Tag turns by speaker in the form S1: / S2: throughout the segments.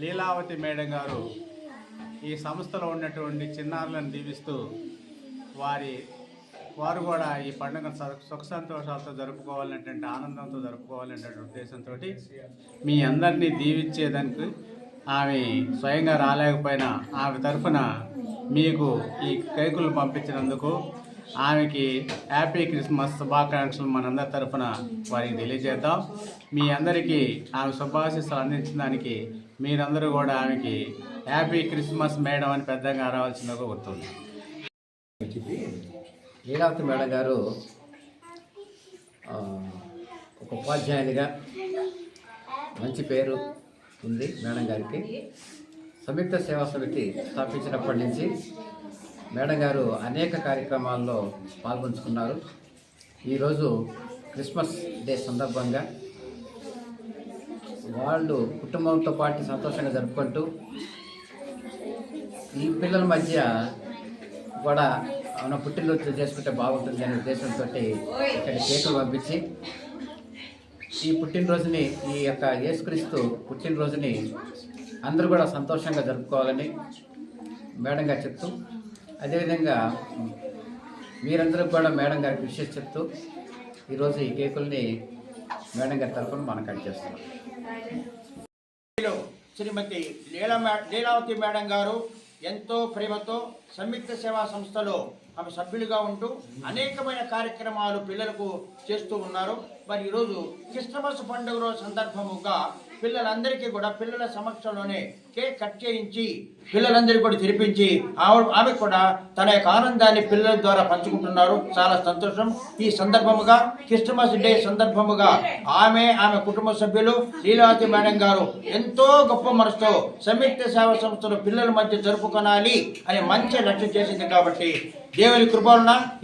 S1: Leelavathi madam గారు ఈ సంస్థలో ఉన్నటువంటి చిన్నారులను దీవిస్తూ వారి వారు కూడా ఈ పండుగను స- సుఖ సంతోషాలతో జరుపుకోవాలనేటువంటి ఆనందంతో జరుపుకోవాలనేటువంటి ఉద్దేశంతో మీ అందరినీ దీవించేదానికి ఆమె స్వయంగా రాలేకపోయినా ఆమె తరఫున మీకు ఈ కేకులు పంపించినందుకు ఆమెకి హ్యాపీ క్రిస్మస్ శుభాకాంక్షలు మనందరి తరఫున వారికి తెలియజేద్దాం. మీ అందరికీ ఆమె శుభాశిస్సులు అందించిన దానికి మీరందరూ కూడా ఆమెకి హ్యాపీ క్రిస్మస్ మేడం అని పెద్దగా రావాల్సిందిగా గుర్తుంది.
S2: లీలావతి మేడం గారు ఒక ఉపాధ్యాయునిగా మంచి పేరు ఉంది మేడం గారికి. సంయుక్త సేవా సమితి స్థాపించినప్పటి నుంచి మేడం గారు అనేక కార్యక్రమాల్లో పాల్గొంచుకున్నారు. ఈరోజు క్రిస్మస్ డే సందర్భంగా వాళ్ళు కుటుంబంతో పాటు సంతోషంగా జరుపుకుంటూ ఈ పిల్లల మధ్య కూడా మన పుట్టినరోజు చేసుకుంటే బాగుంటుంది అనే ఉద్దేశంతో ఇక్కడ కేకులు పంపించి ఈ పుట్టినరోజుని ఈ యొక్క యేసుక్రీస్తు పుట్టినరోజుని అందరూ కూడా సంతోషంగా జరుపుకోవాలని మేడం గారు చెప్తూ అదేవిధంగా మీరందరూ కూడా మేడం గారికి విషయం చెప్తూ ఈరోజు ఈ కేకుల్ని మేడం గారి తరఫున మనం కట్ చేస్తున్నాం.
S3: శ్రీమతి లీలా లీలావతి మేడం గారు ఎంతో ప్రేమతో సంయుక్త సేవా సంస్థలో ఆమె సభ్యులుగా ఉంటూ అనేకమైన కార్యక్రమాలు పిల్లలకు చేస్తూ ఉన్నారు. మరి ఈరోజు క్రిస్టమస్ పండుగ రోజు సందర్భముగా పిల్లలందరికీ కూడా పిల్లల సమక్షంలోనే కేక్ కట్ చేయించి పిల్లలందరికీ కూడా తెరిపించి ఆమె ఆమె కూడా తన యొక్క ఆనందాన్ని పిల్లల ద్వారా పంచుకుంటున్నారు. చాలా సంతోషం. ఈ సందర్భముగా క్రిస్టమస్ డే సందర్భముగా ఆమె ఆమె కుటుంబ సభ్యులు లీలావతి మేడం గారు ఎంతో గొప్ప మనసుతో సంయుక్త సేవా సంస్థలు పిల్లల మధ్య జరుపుకొనాలి అనే మంచి లక్ష్యం చేసింది కాబట్టి దేవుని కృప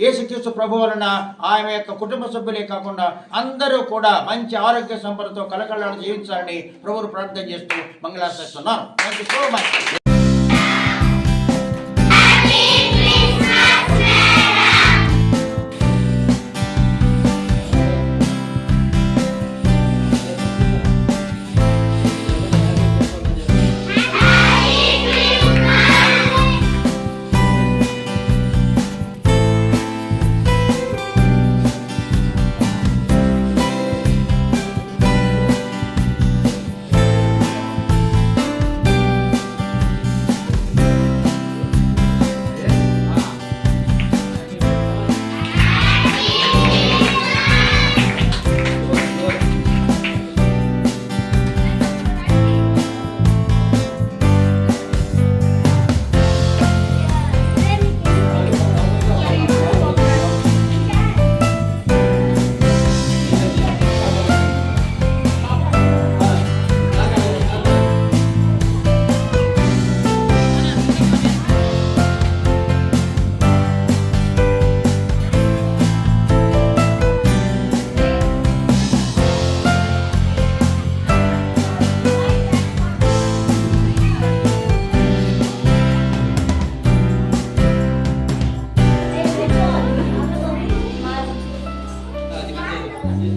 S3: యేసుక్రీస్తు ప్రభు వలన ఆమె యొక్క కుటుంబ సభ్యులే కాకుండా అందరూ కూడా మంచి ఆరోగ్య సంపదతో కలకలాడు జీవించాలని ప్రభువులు ప్రార్థన చేస్తూ మంగళాశిస్తున్నాను. Thank you so much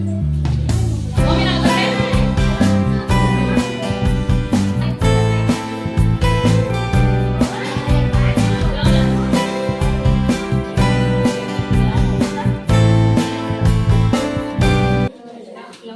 S3: Bye.